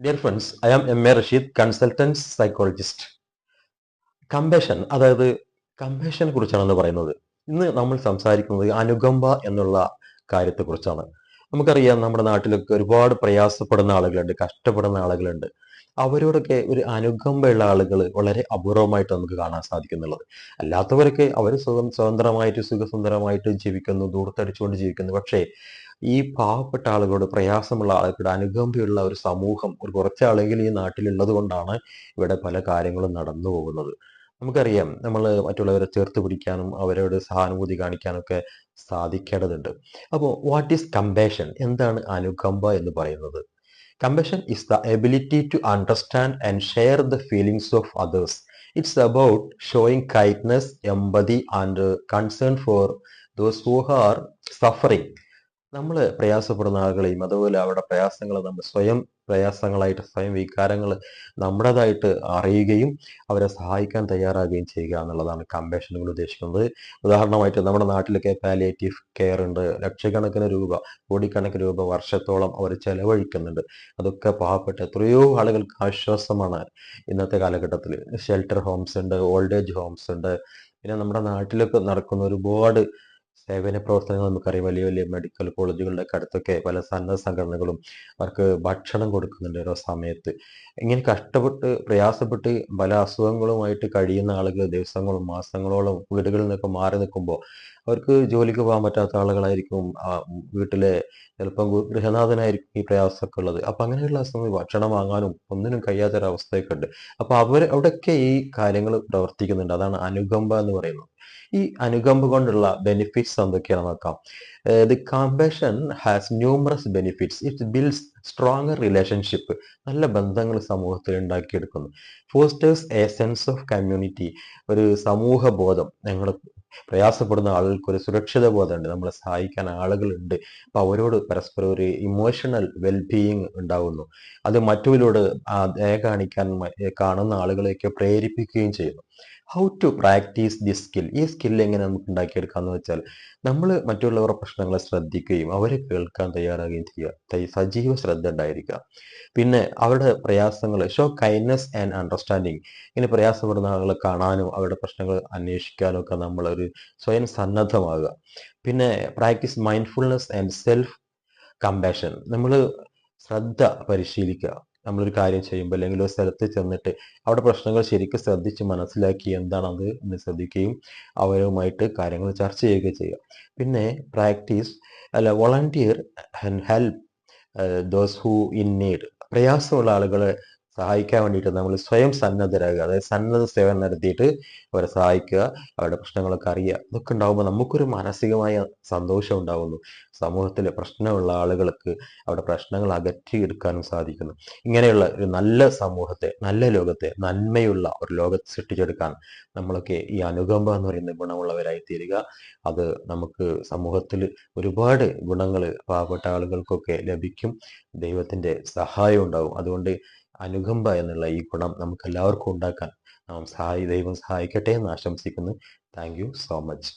Dear friends I am M A Rashid consultants psychologist compassion അതായത് കമ്പേഷനെ കുറിച്ചാണെന്ന് പറയുന്നത്. ഇന്ന് നമ്മൾ സംസാരിക്കുന്നത് അനുകമ്പ എന്നുള്ള കാര്യത്തെക്കുറിച്ചാണ്. നമുക്കറിയാം നമ്മുടെ നാട്ടിലൊക്കെ ഒരുപാട് പ്രയാസപ്പെടുന്ന ആളുകളുണ്ട് കഷ്ടപ്പെടുന്ന ആളുകളുണ്ട്. അവരോടൊക്കെ ഒരു അനുകമ്പയുള്ള ആളുകൾ വളരെ അപൂർവമായിട്ട് നമുക്ക് കാണാൻ സാധിക്കുന്നുള്ളത്. അല്ലാത്തവരൊക്കെ അവർ സ്വതം സ്വതന്ത്രമായിട്ട് സുഖസുന്ദരമായിട്ട് ജീവിക്കുന്നു ദൂരത്തടിച്ചുകൊണ്ട് ജീവിക്കുന്നു. പക്ഷേ ഈ പാവപ്പെട്ട ആളുകളോട് പ്രയാസമുള്ള ആളുകളുടെ അനുകമ്പയുള്ള ഒരു സമൂഹം ഒരു കുറച്ച് ഈ നാട്ടിലുള്ളത് കൊണ്ടാണ് ഇവിടെ പല കാര്യങ്ങളും നടന്നു പോകുന്നത്. നമുക്കറിയാം നമ്മൾ മറ്റുള്ളവരെ ചേർത്ത് പിടിക്കാനും അവരോട് സഹാനുഭൂതി കാണിക്കാനും ഒക്കെ സാധിക്കേണ്ടതുണ്ട്. അപ്പോൾ വാട്ട് ഈസ് കമ്പേഷൻ എന്താണ് അനുകമ്പ എന്ന് പറയുന്നത്? Compassion is the ability to understand and share the feelings of others. It's about showing kindness, empathy and concern for those who are suffering. നമ്മൾ പ്രയാസപ്പെടുന്ന ആളുകളെയും അതുപോലെ അവരുടെ പ്രയാസങ്ങൾ നമ്മൾ സ്വയം പ്രയാസങ്ങളായിട്ട് സ്വയം വികാരങ്ങൾ നമ്മുടേതായിട്ട് അറിയുകയും അവരെ സഹായിക്കാൻ തയ്യാറാകുകയും ചെയ്യുക എന്നുള്ളതാണ് കമ്പേഷൻ കൊണ്ട് ഉദ്ദേശിക്കുന്നത്. ഉദാഹരണമായിട്ട് നമ്മുടെ നാട്ടിലൊക്കെ പാലിയേറ്റീവ് കെയർ ഉണ്ട്. ലക്ഷക്കണക്കിന് രൂപ കോടിക്കണക്കിന് രൂപ വർഷത്തോളം അവർ ചെലവഴിക്കുന്നുണ്ട്. അതൊക്കെ പാവപ്പെട്ട എത്രയോ ആളുകൾക്ക് ആശ്വാസമാണ് ഇന്നത്തെ കാലഘട്ടത്തിൽ. ഷെൽട്ടർ ഹോംസ് ഉണ്ട് ഓൾഡ് ഏജ് ഹോംസ് ഉണ്ട്. പിന്നെ നമ്മുടെ നാട്ടിലൊക്കെ നടക്കുന്ന ഒരുപാട് സേവന പ്രവർത്തനങ്ങൾ നമുക്കറിയാം. വലിയ വലിയ മെഡിക്കൽ കോളേജുകളുടെ അടുത്തൊക്കെ പല സന്നദ്ധ സംഘടനകളും അവർക്ക് ഭക്ഷണം കൊടുക്കുന്നുണ്ട് ഓരോ സമയത്ത്. ഇങ്ങനെ കഷ്ടപ്പെട്ട് പ്രയാസപ്പെട്ട് പല അസുഖങ്ങളുമായിട്ട് കഴിയുന്ന ആളുകൾ ദിവസങ്ങളും മാസങ്ങളോളം വീടുകളിൽ നിന്നൊക്കെ മാറി നിൽക്കുമ്പോൾ അവർക്ക് ജോലിക്ക് പോകാൻ പറ്റാത്ത ആളുകളായിരിക്കും വീട്ടിലെ ചിലപ്പം ഗൃഹനാഥനായിരിക്കും ഈ പ്രയാസമൊക്കെ ഉള്ളത്. അപ്പം അങ്ങനെയുള്ള സമയത്ത് ഭക്ഷണം വാങ്ങാനും ഒന്നിനും കഴിയാത്തൊരവസ്ഥയൊക്കെ ഉണ്ട്. അപ്പം അവർ അവിടെയൊക്കെ ഈ കാര്യങ്ങൾ പ്രവർത്തിക്കുന്നുണ്ട്. അതാണ് അനുകമ്പ എന്ന് പറയുന്നത്. ഈ അനുകമ്പ കൊണ്ടുള്ള ബെനിഫിറ്റ്സ് എന്തൊക്കെയാണ് നോക്കാം. The compassion has numerous benefits it builds stronger relationship നല്ല ബന്ധങ്ങൾ സമൂഹത്തിൽ ഉണ്ടാക്കിയെടുക്കുന്നു. Fosters a sense of community ഒരു സമൂഹ ബോധം ഞങ്ങൾ പ്രയാസപ്പെടുന്ന ആളുകൾക്ക് ഒരു സുരക്ഷിത ബോധമുണ്ട്. നമ്മളെ സഹായിക്കാൻ ആളുകളുണ്ട്. അപ്പോൾ അവരോട് പരസ്പരം ഒരു ഇമോഷണൽ വെൽബീയിങ് ഉണ്ടാകുന്നു അത് മറ്റുള്ളവരോട് ദയ കാണിക്കാൻ കാണുന്ന ആളുകളെയൊക്കെ പ്രേരിപ്പിക്കുകയും ചെയ്യുന്നു. How to practice the skill ഈ സ്കിൽ എങ്ങനെ നമുക്ക് ഉണ്ടാക്കിയെടുക്കാന്ന് വെച്ചാൽ നമ്മൾ മറ്റുള്ളവരുടെ പ്രശ്നങ്ങളെ ശ്രദ്ധിക്കുകയും അവരെ കേൾക്കാൻ തയ്യാറാകുകയും ചെയ്യുക. സജീവ ശ്രദ്ധ ഉണ്ടായിരിക്കുക. പിന്നെ അവരുടെ പ്രയാസങ്ങൾ ഷോ കൈൻഡ്നസ് ആൻഡ് അണ്ടർസ്റ്റാൻഡിങ് ഇങ്ങനെ പ്രയാസപ്പെടുന്ന ആളുകളെ കാണാനും അവരുടെ പ്രശ്നങ്ങൾ അന്വേഷിക്കാനും ഒക്കെ നമ്മളൊരു സ്വയം സന്നദ്ധമാകുക. പിന്നെ practice mindfulness and self compassion നമ്മൾ ശ്രദ്ധ പരിശീലിക്കുക. നമ്മളൊരു കാര്യം ചെയ്യുമ്പോൾ അല്ലെങ്കിൽ ഒരു സ്ഥലത്ത് ചെന്നിട്ട് അവിടെ പ്രശ്നങ്ങൾ ശരിക്കും ശ്രദ്ധിച്ച് മനസ്സിലാക്കി എന്താണത് എന്ന് ശ്രദ്ധിക്കുകയും അവരുമായിട്ട് കാര്യങ്ങൾ ചർച്ച ചെയ്യുകയും ചെയ്യുക. പിന്നെ പ്രാക്ടീസ് അല്ല volunteer and help those who in need. പ്രയാസമുള്ള ആളുകളെ സഹായിക്കാൻ വേണ്ടിയിട്ട് നമ്മൾ സ്വയം സന്നദ്ധരാകുക. അതായത് സന്നദ്ധ സേവനം നടത്തിയിട്ട് അവരെ സഹായിക്കുക അവരുടെ പ്രശ്നങ്ങളൊക്കെ അറിയുക. ഇതൊക്കെ ഉണ്ടാകുമ്പോൾ നമുക്കൊരു മാനസികമായ സന്തോഷം ഉണ്ടാകുന്നു സമൂഹത്തിലെ പ്രശ്നമുള്ള ആളുകൾക്ക് അവരുടെ പ്രശ്നങ്ങൾ അകറ്റിയെടുക്കാനും സാധിക്കുന്നു. ഇങ്ങനെയുള്ള ഒരു നല്ല സമൂഹത്തെ നല്ല ലോകത്തെ നന്മയുള്ള ഒരു ലോകത്തെ സൃഷ്ടിച്ചെടുക്കാൻ നമ്മളൊക്കെ ഈ അനുകമ്പ എന്ന് പറയുന്ന ഗുണമുള്ളവരായി തീരുക. അത് നമുക്ക് സമൂഹത്തിൽ ഒരുപാട് ഗുണങ്ങൾ പാവപ്പെട്ട ആളുകൾക്കൊക്കെ ലഭിക്കും. ദൈവത്തിന്റെ സഹായം ഉണ്ടാവും. അതുകൊണ്ട് അനുകമ്പ എന്നുള്ള ഈ ഗുണം നമുക്ക് എല്ലാവർക്കും ഉണ്ടാക്കാൻ നാം സഹായി ദൈവം സഹായിക്കട്ടെ എന്ന് ആശംസിക്കുന്നു. Thank so much